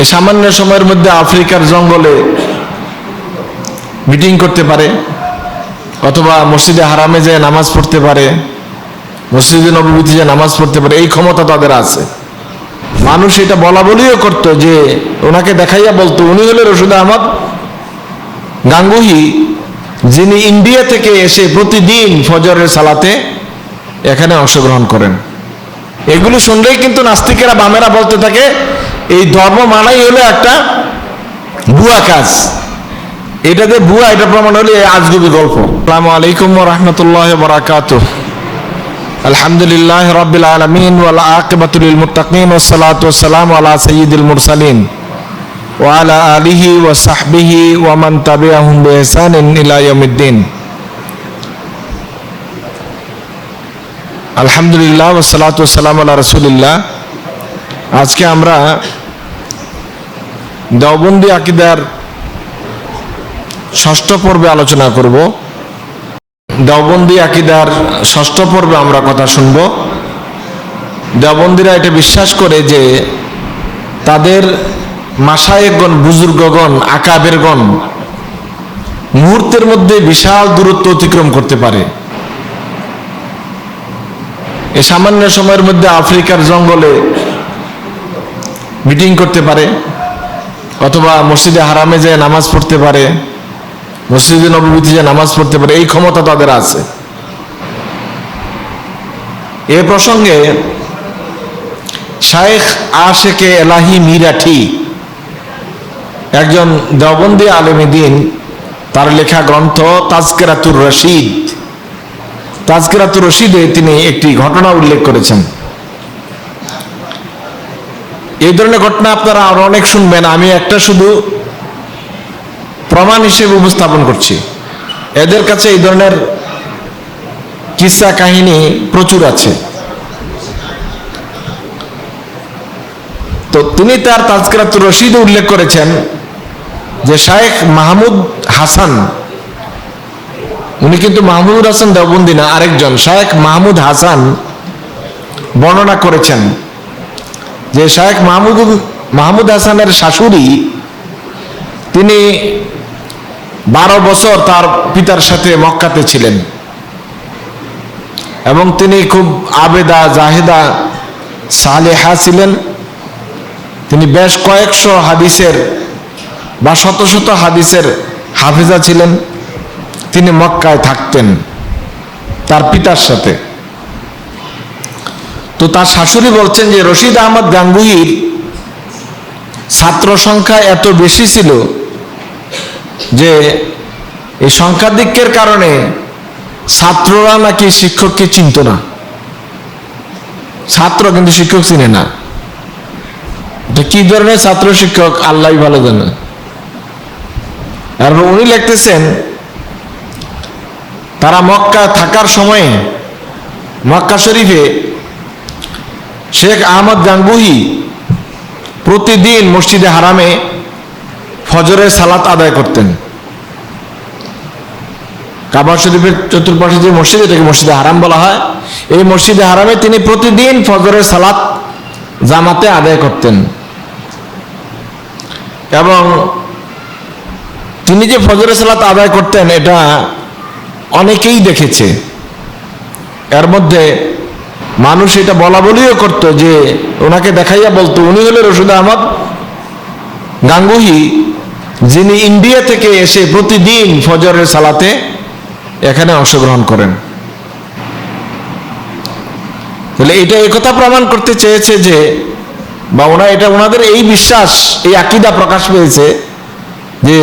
এই সামান্য সময়ের মধ্যে আফ্রিকার জঙ্গলে মিটিং করতে পারে, অথবা মসজিদে হারামে যে নামাজ পড়তে পারে, মসজিদে নবীতে যে নামাজ পড়তে পারে, এই ক্ষমতা তাদের আছে। মানুষ এটা বলা বলিও করতো যে, ওনাকে দেখাইয়া বলতো, উনি হলেন রশিদ আহমদ গাঙ্গুহি, যিনি ইন্ডিয়া থেকে এসে প্রতিদিন ফজরের সালাতে এখানে অংশগ্রহণ করেন। এগুলো শুনলেই কিন্তু নাস্তিকেরা বামেরা বলতে থাকে এই ধর্ম মানাই হলো একটা বুয়া কাজ। এটা যে ভুয়া এটা প্রমাণ হলো এই আজগুবি গল্প। আসসালামু আলাইকুম রহমতুল্লাহ বরাকাত আলহামদুলিল্লাহ রবিল আলমিন ওয়াল আকিবাতুল মুতাকিম ওয়া ওসালাম আলা সঈদুল মুরসালিন। ওয়ালা আলিহি ও সাহবিহি ওয়ামান তাবে আহমদ এহসান ইলাইমুদ্দিন আলহামদুলিল্লাহ ওসালাত ওসালাম আল্লাহ রসুলিল্লাহ। আজকে আমরা দেওবন্দি আকিদার ষষ্ঠ পর্বে আলোচনা করব। দেওবন্দি আকিদার ষষ্ঠ পর্বে আমরা কথা শুনব। দেওবন্দিরা এটা বিশ্বাস করে যে তাদের মাসায়েকগণ বুজুর্গগণ, আকাবেরগণ মুহূর্তের মধ্যে বিশাল দূরত্ব অতিক্রম করতে পারে। এ সামান্য সময়ের মধ্যে আফ্রিকার জঙ্গলে মিটিং করতে পারে, অথবা মসজিদে হারামে যে নামাজ পড়তে পারে, মসজিদে নবীতে যে নামাজ পড়তে পারে, এই ক্ষমতা তাদের আছে। এ প্রসঙ্গে শায়েখ আশেকে এলাহি মিরাঠি, একজন দেওবন্দি আলেমী দিন, তার লেখা গ্রন্থ তাজকেরাতুর রশিদ। তাজকিরাতুর রশিদে তিনি একটি ঘটনা উল্লেখ করেছেন। এই ধরনের ঘটনা আপনারা আরও অনেক শুনবেন। আমি একটা শুধু প্রমাণ হিসেবে উপস্থাপন করছি। এদের কাছে এই ধরনের কিসা কাহিনী প্রচুর আছে। তো তিনি তার তাজকিরাতুর রশিদে উল্লেখ করেছেন যে শায়েখ মাহমুদ হাসান, উনি কিন্তু মাহমুদ হাসান দেওবন্দি না, আরেকজন। শায়েখ মাহমুদ হাসান বর্ণনা করেছেন যে শায়েখ মাহমুদ মাহমুদ হাসানের শাশুড়ি, তিনি বারো বছর তার পিতার সাথে মক্কাতে ছিলেন। এবং তিনি খুব আবেদা, জাহেদা, সালেহা ছিলেন। তিনি বেশ কয়েকশো হাদিসের বা শত শত হাদিসের হাফেজা ছিলেন। তিনি মক্কায় থাকতেন তার পিতার সাথে। তো তার শাশুড়ি বলছেন যে রশিদ আহমদ গাঙ্গুহির ছাত্র সংখ্যা এত বেশি ছিল যে এই সংখ্যাধিক্যের কারণে ছাত্ররা নাকি শিক্ষককে চিনত না। ছাত্র কিন্তু শিক্ষক চিনে না। কি ধরনের ছাত্র শিক্ষক আল্লাহ ভালো জানে। এরপর উনি লিখতেছেন, তারা মক্কা থাকার সময়ে মক্কা শরীফে শেখ আহমদ গাঙ্গুহি প্রতিদিন মসজিদে হারামে ফজরের সালাত আদায় করতেন। কাবা শরীফের চতুর্পাশে যে মসজিদ, এটাকে মসজিদে হারাম বলা হয়। এই মসজিদে হারামে তিনি প্রতিদিন ফজরের সালাত জামাতে আদায় করতেন। এবং তিনি যে ফজরের সালাত আদায় করতেন, এটা অনেকেই দেখেছে। এর মধ্যে মানুষ এটা বলা বলিও করতো যে ওনাকে দেখাইয়া বলতো, উনি হলে রশিদ আহমদ গাঙ্গুহি, যিনি ইন্ডিয়া থেকে এসে প্রতিদিন ফজরের সালাতে এখানে অংশগ্রহণ করেন। তাহলে এটা একথা প্রমাণ করতে চেয়েছে যে, বা ওনা এটা, ওনাদের এই বিশ্বাস, এই আকিদা প্রকাশ পেয়েছে যে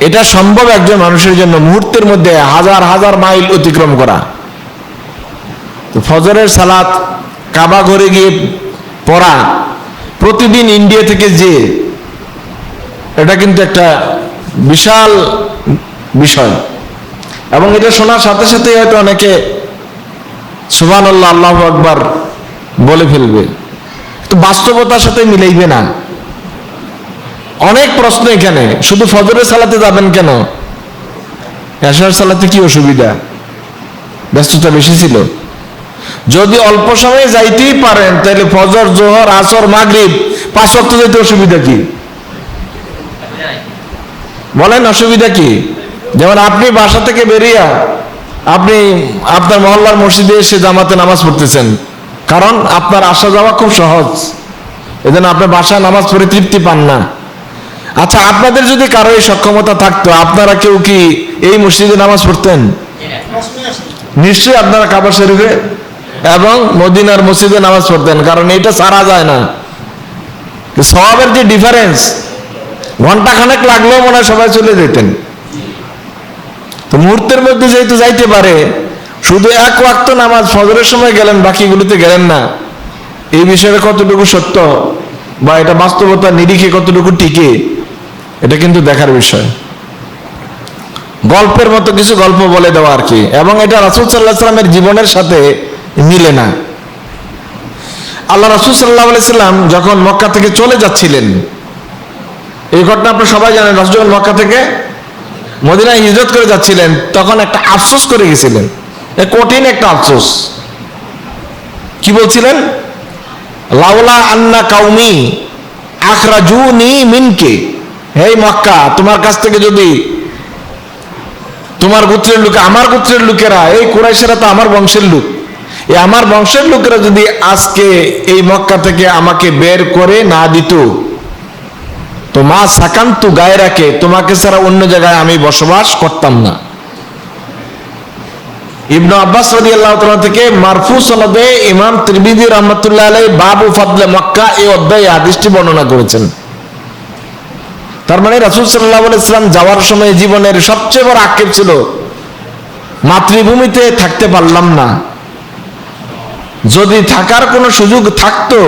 এটা সম্ভব একজন মানুষের জন্য মুহূর্তের মধ্যে হাজার হাজার মাইল অতিক্রম করা। ফজরের সালাত কাবা ঘরে গিয়ে পড়া, প্রতিদিন ইন্ডিয়া থেকে যে, এটা কিন্তু একটা বিশাল বিষয়। এবং এটা শোনার সাথে সাথে হয়তো অনেকে সুবান আল্লাহ আকবার বলে ফেলবে। তো বাস্তবতার সাথে মিলাইবে না। অনেক প্রশ্ন এখানে, শুধু ফজরের সালাতে যাবেন কেন? এশার সালাতে কি অসুবিধা? ব্যস্ততা বেশি ছিল। যদি অল্প সময়ে যাইতেই পারেন তাহলে ফজর জোহর আসর মাগরিব পাঁচ অক্ট যেতে অসুবিধা কি? বলেন অসুবিধা কি? যেমন আপনি বাসা থেকে বেরিয়ে আপনি আপনার মহল্লার মসজিদে এসে জামাতে নামাজ পড়তেছেন কারণ আপনার আসা যাওয়া খুব সহজ। এজন্য আপনার বাসায় নামাজ পড়ে তৃপ্তি পান না। আচ্ছা আপনাদের যদি কারও এই সক্ষমতা থাকতো আপনারা কেউ কি এই মসজিদে নামাজ পড়তেন? নিশ্চয়ই আপনারা কাবা শরীফে এবং মদিনার মসজিদে নামাজ পড়তেন, কারণ এটা সারা যায় না। সবের যে ডিফারেন্স ঘণ্টা খানেক লাগলেও মনে সবাই চলে যেতেন। তো মুহূর্তের মধ্যে যেহেতু যাইতে পারে, শুধু এক ওয়াক্ত নামাজ ফজরের সময় গেলেন, বাকিগুলোতে গেলেন না। এই বিষয়ে কতটুকু সত্য বা এটা বাস্তবতা নিরিখে কতটুকু টিকে, এটা কিন্তু দেখার বিষয়। গল্পের মতো কিছু গল্প বলে দেওয়া আর কি। এবং এটা রাসুল সাল্লাহ সাল্লামের জীবনের সাথে মিলে না। আল্লাহ রাসুল সাল্লাহ সাল্লাম যখন মক্কা থেকে চলে যাচ্ছিলেন, এই ঘটনা আপনারা সবাই জানেন, রাসুল যখন মক্কা থেকে মদিনায় হিজরত করে যাচ্ছিলেন, তখন একটা আফসোস করে গেছিলেন। কঠিন একটা আফসোস। কি বলছিলেন? লাউলা আন্না কাউমি আখরাজুনি মিনকে। হে মক্কা, তোমার কাছ থেকে যদি তোমার গোত্রের লোক, আমার গোত্রের লোকেরা, এই কুরাইশেরা তো আমার বংশের লোক আমার বংশের লোকেরা যদি আজকে এই মক্কা থেকে আমাকে বের করে না দিত, তো মা সাকান্ত গায়ে রাখে, তোমাকে ছাড়া অন্য জায়গায় আমি বসবাস করতাম না। ইবনু আব্বাস আল্লাহ থেকে মারফু সনদে ইমাম ত্রিবিদি রহমতুল্লাহ আলাই বাবু ফাদলে মক্কা এই অধ্যায়ে হাদিসটি বর্ণনা করেছেন। তার মানে রাসুল সাল্লাহ ইসলাম যাওয়ার সময় জীবনের সবচেয়ে বড় আক্ষেপ ছিল, মাতৃভূমিতে থাকতে পারলাম না। যদি থাকার কোনো সুযোগ থাকতো,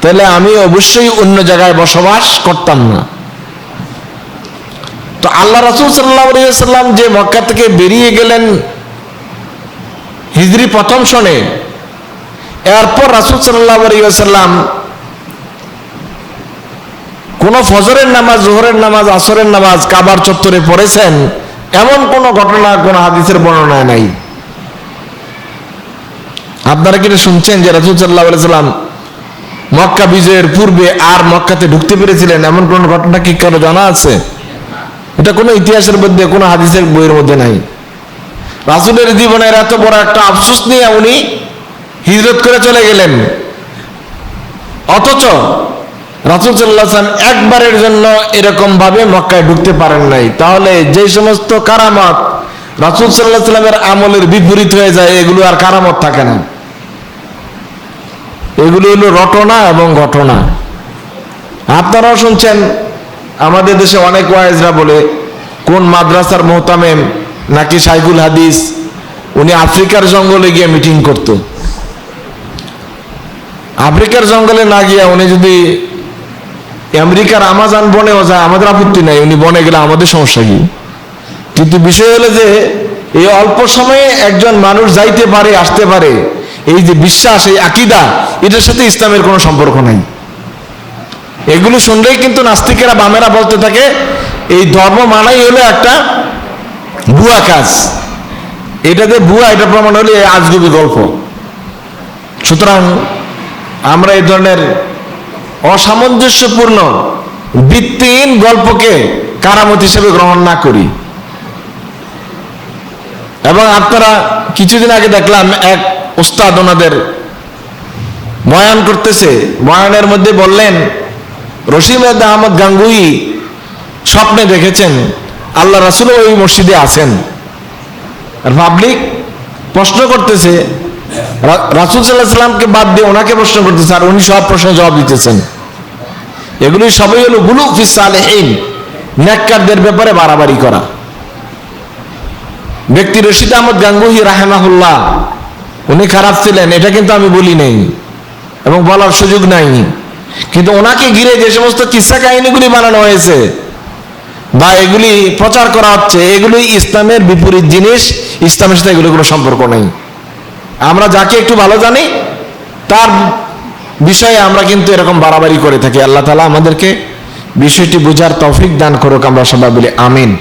তাহলে আমি অবশ্যই অন্য জায়গায় বসবাস করতাম না। তো আল্লাহ রাসুল সাল্লাহ সাল্লাম যে মক্কা থেকে বেরিয়ে গেলেন হিজরি প্রথম শনে এরপর রাসুল সাল্লাহ সাল্লাম কোন ফজরের নামাজ, জোহরের নামাজ, আসরের নামাজ, কাবার চত্বরে পড়েছেন, এমন কোন ঘটনা, কোন হাদিসের বর্ণনায় নাই। আপনারা কি শুনছেন যে রাসুল সাল্লাহ সাল্লাম মক্কা বিজয়ের পূর্বে আর মক্কাতে ঢুকতে পেরেছিলেন? এমন কোন ঘটনা কি কারও জানা আছে? এটা কোনো ইতিহাসের মধ্যে, কোনো হাদিসের বইয়ের মধ্যে নাই। রাসুলের জীবনের এত বড় একটা আফসোস নিয়ে উনি হিজরত করে চলে গেলেন। অথচ রাসুল সাল্লাহাম একবারের জন্য এরকম ভাবে মক্কায় ঢুকতে পারেন নাই। তাহলে যে সমস্ত কারামত রাসুল সাল্লাহ সাল্লামের আমলের বিপরীত হয়ে যায়, এগুলো আর কারামত থাকে না। এগুলো হলো রটনা এবং ঘটনা। আপনারাও শুনছেন, আমাদের দেশে অনেক ওয়াইজরা বলে, কোন মাদ্রাসার মোহতামেম নাকি সাইকুল হাদিস, উনি আফ্রিকার জঙ্গলে গিয়ে মিটিং করত। আফ্রিকার জঙ্গলে না গিয়া উনি যদি আমেরিকার আমাজন বনেও যায়, আমাদের আপত্তি নাই, উনি বনে গেলে আমাদের সমস্যা কি? কিন্তু বিষয় হলো যে, এই অল্প সময়ে একজন মানুষ যাইতে পারে, আসতে পারে এই যে বিশ্বাস, এই আকিদা, এটার সাথে ইসলামের কোনো সম্পর্ক নাই। এগুলো শুনলেই কিন্তু নাস্তিকেরা, বামেরা বলতে থাকে, এই ধর্ম মানাই হলো একটা ভুয়া কাজ। এটাতে ভুয়া এটা প্রমাণ হলে আজগুবি গল্প। সুতরাং আমরা এই ধরনের অসামঞ্জস্যপূর্ণ, ভিত্তিহীন গল্পকে কারামত হিসেবে গ্রহণ না করি। এবং আপনারা কিছুদিন আগে দেখলাম এক ওস্তাদ ওনাদের বয়ান করতেছে। বয়ানের মধ্যে বললেন, রশিদ আহমদ গাঙ্গুই স্বপ্নে দেখেছেন, আল্লাহ রাসুল ওই মসজিদে আছেন। আর পাবলিক প্রশ্ন করতেছে রাসুল বাদ দিয়ে ওনাকে প্রশ্ন করতেছে, আর উনি সব প্রশ্নের জবাব দিতেছেন। এগুলি সবই হলো গুলু ফিসালেহীন নেককারদের ব্যাপারে বাড়াবাড়ি করা। ব্যক্তি রশিদ আহমদ গাঙ্গুহি রাহেমাহুল্লাহ উনি খারাপ ছিলেন, এটা কিন্তু আমি বলি নেই। এবং বলার সুযোগ নাই। কিন্তু ওনাকে ঘিরে যে সমস্ত কিসা কাহিনীগুলি বানানো হয়েছে, বা এগুলি প্রচার করা হচ্ছে, এগুলি ইসলামের বিপরীত জিনিস, ইসলামের সাথে এগুলো কোনো সম্পর্ক নেই। আমরা যাকে একটু ভালো জানি, তার বিষয়ে আমরা কিন্তু এরকম বাড়াবাড়ি করে থাকি। আল্লাহ তালা আমাদেরকে বিষয়টি বোঝার তৌফিক দান করুক, আমরা সবাই বলি আমিন।